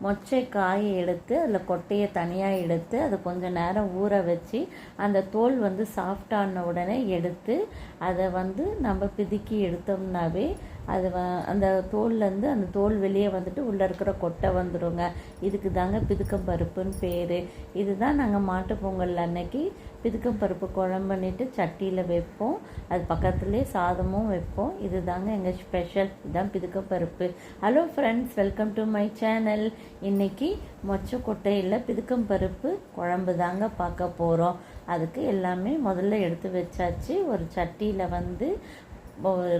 மொச்சை காயை எடுத்து அதில் கொட்டையை தனியாக எடுத்து அது கொஞ்சம் நேரம் ஊற வச்சு அந்த தோல் வந்து சாஃப்டான உடனே எடுத்து அதை வந்து நம்ம பிதுக்கி எடுத்தோம்னாவே அது வ அந்த தோல்லேருந்து அந்த தோல் வெளியே வந்துட்டு உள்ளே இருக்கிற கொட்டை வந்துடுங்க இதுக்கு தாங்க பிதுக்கம் பருப்புன்னு பேர். இதுதான் நாங்கள் மாட்டு பொங்கல் அன்னைக்கு பிதுக்கம் பருப்பு குழம்பு பண்ணிட்டு சட்டியில் வைப்போம். அது பக்கத்துலேயே சாதமும் வைப்போம். இது தாங்க எங்கள் ஸ்பெஷல். இதுதான் பிதுக்கம் பருப்பு. Hello friends welcome to my channel. இன்னைக்கு மொச்சக்கொட்டையில் பிதுக்கம் பருப்பு குழம்பு தாங்க பார்க்க போகிறோம் அதுக்கு எல்லாமே முதல்ல எடுத்து வச்சாச்சு. ஒரு சட்டியில் வந்து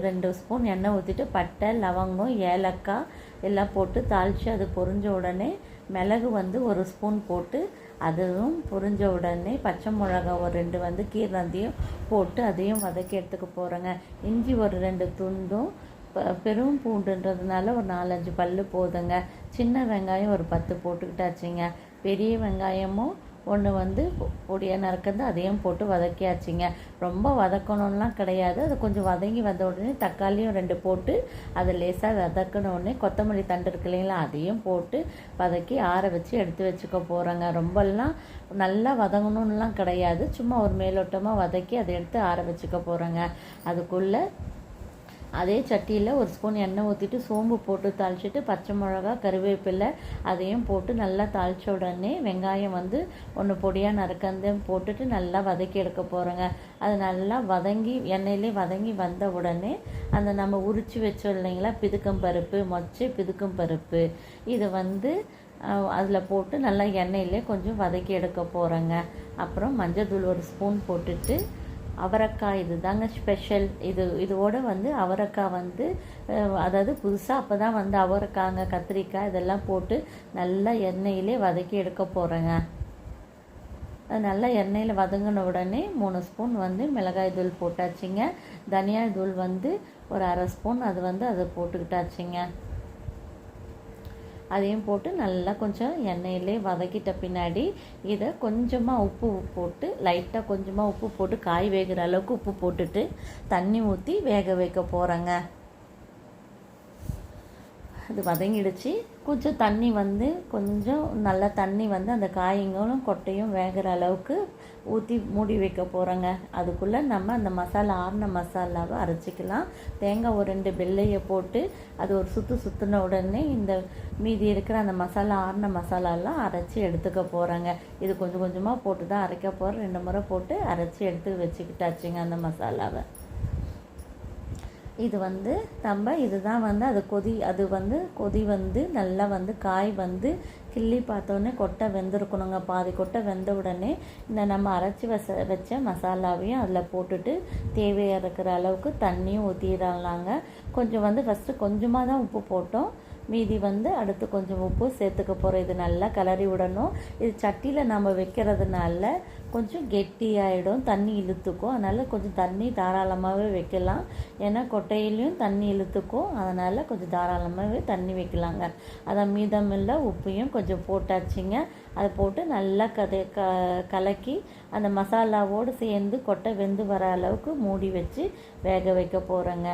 ரெண்டு ஸ்பூன் எண்ணெய் ஊற்றிட்டு பட்டை லவங்கம் ஏலக்காய் எல்லாம் போட்டு தாளித்து அது பொரிஞ்ச உடனே மிளகு வந்து ஒரு ஸ்பூன் போட்டு அதுவும் பொரிஞ்ச உடனே பச்சை மிளகா ஒரு ரெண்டு வந்து கீரந்தியும் போட்டு அதையும் வதக்கி எடுத்துக்க போகிறேங்க இஞ்சி ஒரு ரெண்டு துண்டும் ப- பெரும் பூண்டுன்றதுனால ஒரு நாலஞ்சு பல் போதுங்க. சின்ன வெங்காயம் ஒரு பத்து போட்டுக்கிட்டாச்சுங்க. பெரிய வெங்காயமும் ஒன்று வந்து பொடியாக நறுக்கிறது அதையும் போட்டு வதக்கியாச்சுங்க. ரொம்ப வதக்கணும்லாம் கிடையாது. அது கொஞ்சம் வதங்கி வந்த உடனே தக்காளியும் ரெண்டு போட்டு அதை லேசாக வதக்கின உடனே கொத்தமல்லி தண்டு இருக்கு இல்லைங்களா அதையும் போட்டு வதக்கி ஆற வச்சு எடுத்து வச்சுக்க போகிறேங்க ரொம்பலாம் நல்லா வதங்கணும்லாம் கிடையாது. சும்மா ஒரு மேலோட்டமாக வதக்கி அதை எடுத்து ஆற வச்சுக்க போகிறேங்க அதுக்குள்ளே அதே சட்டியில் ஒரு ஸ்பூன் எண்ணெய் ஊற்றிட்டு சோம்பு போட்டு தாளிச்சிட்டு பச்சை மிளகா கருவேப்பிலை அதையும் போட்டு நல்லா தாளிச்ச உடனே வெங்காயம் வந்து ஒன்று பொடியாக நறுக்கந்து போட்டுட்டு நல்லா வதக்கி எடுக்க போகிறோங்க அது நல்லா வதங்கி எண்ணெயிலே வதங்கி வந்த உடனே அந்த நம்ம உரிச்சு வச்சோம் இல்லைங்களா? பிதுக்கம் பருப்பு மொச்சை பிதுக்கம் பருப்பு. இதை வந்து அதில் போட்டு நல்லா எண்ணெயிலே கொஞ்சம் வதக்கி எடுக்க போகிறேங்க அப்புறம் மஞ்சள் தூள் ஒரு ஸ்பூன் போட்டுட்டு அவரைக்காய் இது தாங்க ஸ்பெஷல் இது இதோட வந்து அவரைக்காய் வந்து அதாவது புதுசாக அப்போ தான் வந்து அவரைக்காங்க கத்திரிக்காய் இதெல்லாம் போட்டு நல்லா எண்ணெயிலே வதக்கி எடுக்க போகிறேங்க அது நல்லா எண்ணெயில் வதங்கின உடனே மூணு ஸ்பூன் வந்து மிளகாய் தூள் போட்டாச்சுங்க. தனியா தூள் வந்து ஒரு அரை ஸ்பூன் அது வந்து அதை போட்டுக்கிட்டாச்சுங்க. அதையும் போட்டு நல்லா கொஞ்சம் எண்ணெயிலே வதக்கிட்ட பின்னாடி இதை கொஞ்சமாக உப்பு போட்டு லைட்டாக கொஞ்சமாக உப்பு போட்டு காய் வேகிற அளவுக்கு உப்பு போட்டுட்டு தண்ணி ஊற்றி வேக வைக்க போகிறேங்க அது வதங்கிடுச்சு. கொஞ்சம் தண்ணி வந்து கொஞ்சம் நல்லா தண்ணி வந்து அந்த காய்ங்களும் கொட்டையும் வேகிற அளவுக்கு ஊற்றி மூடி வைக்க போகிறோங்க அதுக்குள்ளே நம்ம அந்த மசாலா ஆறின மசாலாவை அரைச்சிக்கலாம். தேங்காய் ஒரு ரெண்டு வெள்ளையை போட்டு அது ஒரு சுற்று சுற்றின உடனே இந்த மீதி இருக்கிற அந்த மசாலா ஆறின மசாலாலாம் அரைச்சி எடுத்துக்க போகிறோங்க இது கொஞ்சம் கொஞ்சமாக போட்டு தான் அரைக்க போகிறோம் ரெண்டு முறை போட்டு அரைச்சி எடுத்து வச்சுக்கிட்டாச்சுங்க அந்த மசாலாவை. இது வந்து நம்ம இதுதான் வந்து அது கொதி அது வந்து கொதி வந்து நல்லா வந்து காய் வந்து கிள்ளி பார்த்தோன்னே கொட்டை வெந்திருக்கணுங்க. பாதி கொட்டை வெந்த உடனே இந்த நம்ம அரைச்சி வச்ச வச்ச மசாலாவையும் அதில் போட்டுட்டு தேவையாக இருக்கிற அளவுக்கு தண்ணியும் ஊற்றிடலாங்க கொஞ்சம் வந்து ஃபஸ்ட்டு கொஞ்சமாக தான் உப்பு போட்டோம். மீதி வந்து அடுத்து கொஞ்சம் உப்பு சேர்த்துக்க போகிறோம் இது நல்லா கிளறி விடணும். இது சட்டியில் நம்ம வைக்கிறதுனால கொஞ்சம் கெட்டியாயிடும் தண்ணி இழுத்துக்கும். அதனால் கொஞ்சம் தண்ணி தாராளமாகவே வைக்கலாம். ஏன்னா கொட்டையிலையும் தண்ணி இழுத்துக்கும். அதனால் கொஞ்சம் தாராளமாகவே தண்ணி வைக்கலாங்க. அதை மீதமில்ல உப்பையும் கொஞ்சம் போட்டாச்சுங்க. அதை போட்டு நல்லா கதை க கலக்கி அந்த மசாலாவோடு சேர்ந்து கொட்டை வெந்து வர அளவுக்கு மூடி வச்சு வேக வைக்க போகிறோங்க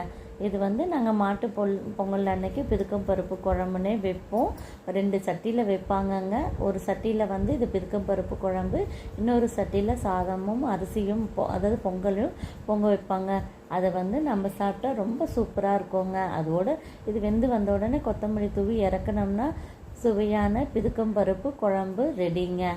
இது வந்து நாங்கள் மாட்டு பொல் பொங்கல் அன்னைக்கு பிதுக்கம் பருப்பு குழம்புனே வைப்போம். ரெண்டு சட்டியில் வைப்பாங்கங்க. ஒரு சட்டியில் வந்து இது பிதுக்கம் பருப்பு குழம்பு இன்னொரு சட்டியில் சாதமும் அரிசியும் பொ- அதாவது பொங்கலும் பொங்க வைப்பாங்க. அதை வந்து நம்ம சாப்பிட்டா ரொம்ப சூப்பராக இருக்குங்க. அதோட இது வெந்து வந்த உடனே கொத்தமல்லி தூவி இறக்குனோம்னா சுவையான பிதுக்கம் பருப்பு குழம்பு ரெடிங்க.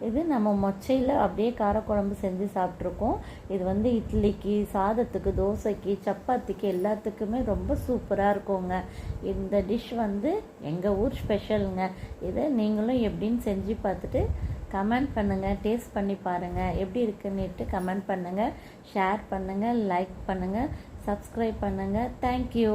இது நம்ம மொச்சையில் அப்படியே காரக்குழம்பு செஞ்சு சாப்பிட்ருக்கோம் இது வந்து இட்லிக்கு சாதத்துக்கு தோசைக்கு சப்பாத்திக்கு எல்லாத்துக்குமே ரொம்ப சூப்பராக இருக்குங்க. இந்த டிஷ் வந்து எங்கள் ஊர் ஸ்பெஷலுங்க. இதை நீங்களும் எப்படின்னு செஞ்சு பார்த்துட்டு கமெண்ட் பண்ணுங்கள் டேஸ்ட் பண்ணி பாருங்கள் எப்படி இருக்குன்னுட்டு கமெண்ட் பண்ணுங்கள் ஷேர் பண்ணுங்கள் லைக் பண்ணுங்கள் சப்ஸ்கிரைப் பண்ணுங்கள் தேங்க்யூ